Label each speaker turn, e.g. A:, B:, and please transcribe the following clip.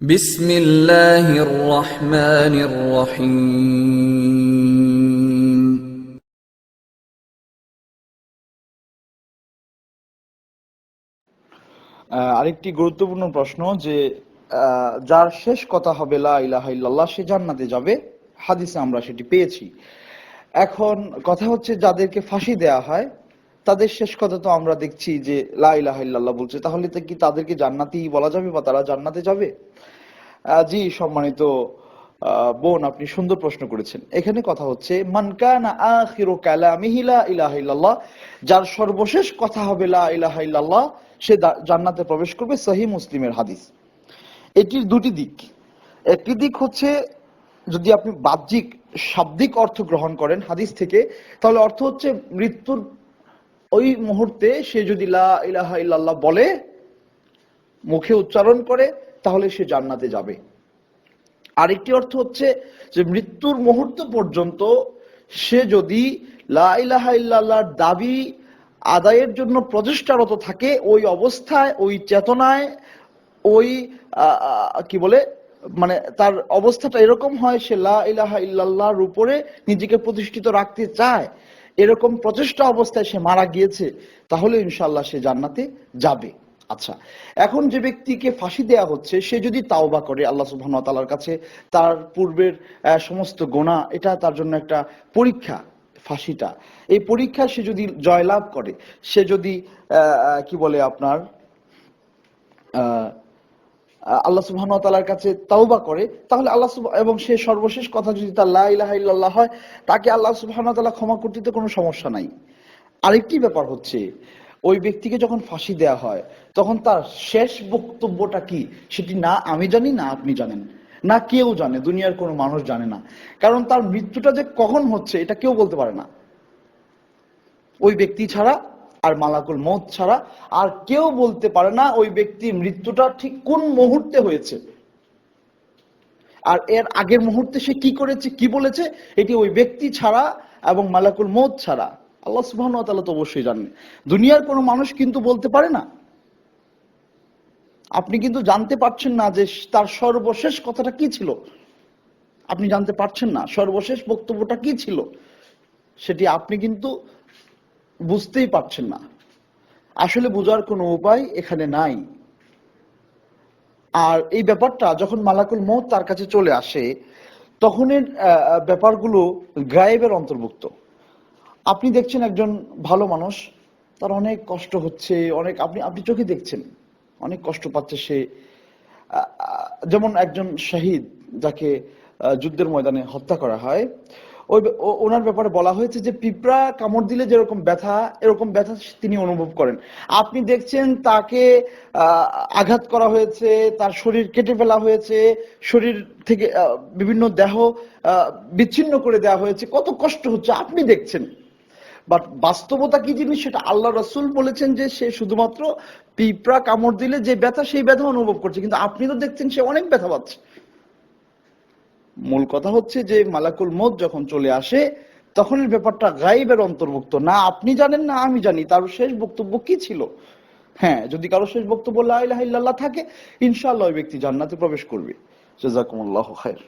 A: بسم الله الرحمن الرحيم
B: আহ, আরেকটি গুরুত্বপূর্ণ প্রশ্ন যে আহ, যার শেষ কথা হবে লা ইলাহা ইল্লাল্লাহ সে জান্নাতে যাবে হাদিসে আমরা সেটি পেয়েছি এখন কথা হচ্ছে যাদেরকে ফাঁসি দেয়া হয় তাদের শেষ কথা তো আমরা দেখছি যে লা ইলাহা ইল্লাল্লাহ বলছে, তাহলে তো কি তাদেরকে জান্নাতি বলা যাবে বা তারা জান্নাতে যাবে? জি, সম্মানিত বোন, আপনি সুন্দর প্রশ্ন করেছেন। এখানে কথা হচ্ছে যার সর্বশেষ কথা হবে লা সে জান্নাতে প্রবেশ করবে সহি মুসলিমের হাদিস। এটির দুটি দিক। একটি দিক হচ্ছে, যদি আপনি বাহ্যিক, শাব্দিক অর্থ গ্রহণ করেন হাদিস থেকে, তাহলে অর্থ হচ্ছে মৃত্যুর ওই মুহূর্তে সে যদি লা ইলাহা ইল্লাল্লাহ বলে, মুখে উচ্চারণ করে, তাহলে সে জান্নাতে যাবে। আরেকটি অর্থ হচ্ছে যে মৃত্যুর মুহূর্ত পর্যন্ত সে যদি লা ইলাহা ইল্লাল্লাহর দাবি আদায়ের জন্য প্রচেষ্টারত থাকে, ওই অবস্থায়, ওই চেতনায়, ওই কি বলে মানে তার অবস্থাটা এরকম হয়, সে লা ইলাহা ইল্লাল্লাহর উপরে নিজেকে প্রতিষ্ঠিত রাখতে চায় এরকম প্রচেষ্টা অবস্থায় সে মারা গিয়েছে তাহলে ইনশাল্লাহ সে জান্নাতে যাবে। আচ্ছা এখন যে ব্যক্তিকে ফাঁসি দেয়া হচ্ছে সে যদি তাওবা করে আল্লাহ সুবহানাহু ওয়া তাআলার কাছে তার পূর্বের সমস্ত গোনা এটা তার জন্য একটা পরীক্ষা ফাঁসিটা। এই পরীক্ষা সে যদি জয়লাভ করে সে যদি কি বলে আপনার আহ, আল্লাহ সুবহান কাছে তাওবা করে, তাহলে আল্লাহ এবং সে সর্বশেষ কথা যদি তার লা ইলাহা ইল্লাল্লাহ হয়, তাকে আল্লাহ সুবহান ক্ষমা করতে তো কোনো সমস্যা নাই। আরেকটি ব্যাপার হচ্ছে, ওই ব্যক্তিকে যখন ফাঁসি দেয়া হয়, তখন তার শেষ বক্তব্যটা কি? সেটি না আমি জানি, না আপনি জানেন। না কেউ জানে, দুনিয়ার কোনো মানুষ জানে না। কারণ তার মৃত্যুটা যে কখন হচ্ছে, এটা কেউ বলতে পারে না। ওই ব্যক্তি ছাড়া আর মালাকুল মত ছাড়া আর কেউ বলতে পারে না ওই ব্যক্তির মৃত্যুটা ঠিক কোন মুহূর্তে হয়েছে। আর এর আগের মুহূর্তে সে কি করেছে, কি বলেছে, এটি ওই ব্যক্তি ছাড়া এবং মালাকুল মৌত ছাড়া। আল্লাহ সুবহান তো অবশ্যই জানেন। দুনিয়ার কোনো মানুষ কিন্তু বলতে পারে না। আপনি কিন্তু জানতে পারছেন না যে তার সর্বশেষ কথাটা কি ছিল। আপনি জানতে পারছেন না সর্বশেষ বক্তব্যটা কি ছিল। সেটি আপনি কিন্তু বুঝতেই পারছেন না। আসলে বোঝার কোনো উপায় এখানে নাই। আর এই ব্যাপারটা যখন মালাকুল মৌত তার কাছে চলে আসে, তখনের ব্যাপারগুলো গায়েবের অন্তর্ভুক্ত। আপনি দেখছেন একজন ভালো মানুষ, তার অনেক কষ্ট হচ্ছে, অনেক, আপনি আপনি চোখে দেখছেন, অনেক কষ্ট পাচ্ছে সে। যেমন একজন শহীদ যাকে যুদ্ধের ময়দানে হত্যা করা হয় ওই ওনার ব্যাপারে বলা হয়েছে যে পিঁপড়া কামড় দিলে যেরকম ব্যথা, এরকম ব্যথা তিনি অনুভব করেন। আপনি দেখছেন তাকে আঘাত করা হয়েছে, তার শরীর কেটে ফেলা হয়েছে, শরীর থেকে বিভিন্ন দেহ বিচ্ছিন্ন করে দেওয়া হয়েছে। কত কষ্ট হচ্ছে, আপনি দেখছেন। বাট বাস্তবতা কি জিনিস, সেটা আল্লাহ রসুল বলেছেন যে সে শুধুমাত্র পিঁপড়া কামড় দিলে যে ব্যথা, সেই ব্যথা অনুভব করছে। কিন্তু আপনি তো দেখছেন সে অনেক ব্যথা পাচ্ছে। মূল কথা হচ্ছে যে মালাকুল মত যখন চলে আসে, তখন ব্যাপারটা গাইবের অন্তর্ভুক্ত। না আপনি জানেন, না আমি জানি, তার শেষ বক্তব্য কি ছিল? হ্যাঁ যদি কারও শেষ বক্তব্য লাহ থাকে ইনশাল্লাহ ওই ব্যক্তি জান্নাতে প্রবেশ করবে। জাযাকুমুল্লাহু খায়র